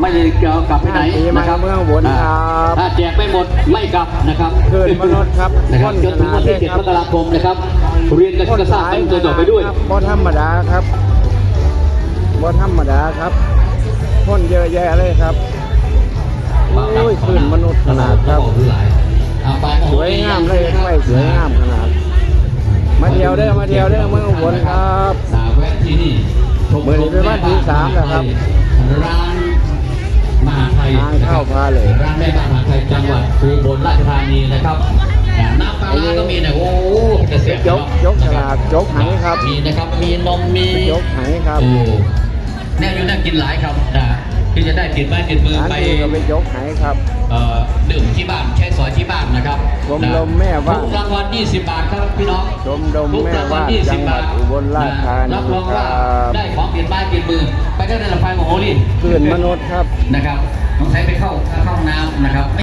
ไม่ได้กลับไปไหนปีใหม่นะครับเมืองอุบลครับถ้าแจกไม่หมดไม่กลับนะครับคืนมนุษย์ครับนะครับคนจนถึงวันที่ขนาด7นี้ครับมกราคมนะครับเรียนกันกระซ่าเป็นตัวต่อไปด้วยครับบ่ธรรมดาครับบ่ธรรมดาครับคนเยอะแยะเลยครับโอ้ยขึ้นมนุษย์ขนาดครับสวยงามเลยไม่สวยงามขนาดมาเที่ยวเด้อมาเที่ยวเด้อเมืองอุบลครับสาแวะที่นี่ชมเมื่อนี้เป็นวันที่สามแล้วครับร้านมหาไท ยทางเข้าพาเลยร้านแม่บ้านมหาไทยจังหวัดอุบลราชธานีนะครับน้ำปลาร้าก็มีนะโอ้โหจะเสียยกยกฉลากยกไหครับมีนะครับมีนมมียกไหครับโอ้แน่อยู่น่ากินหลายครับนะที่จะได้ติดไม้ติดมือร้านไปนี้ก็เป็นยกไหครับเอ่อดื่มที่บ้านใช้สอยที่บ้านนะครับชมรมแม่บ้านทุกรางวัล20 บาทครับพี่น้องชมรมทุกแม่รางวับ้าลนจัง20หวับาดทอุบลราชธานีรับรองคว่ารับได้ของเปลี่ยนบ้านเปลี่ยนมือ ไปได้ในลำไฟของโอลินคืนมนุษย์ครับนะครับต้องใช้ไปเข้าเข้าห้องน้ำ นะครับ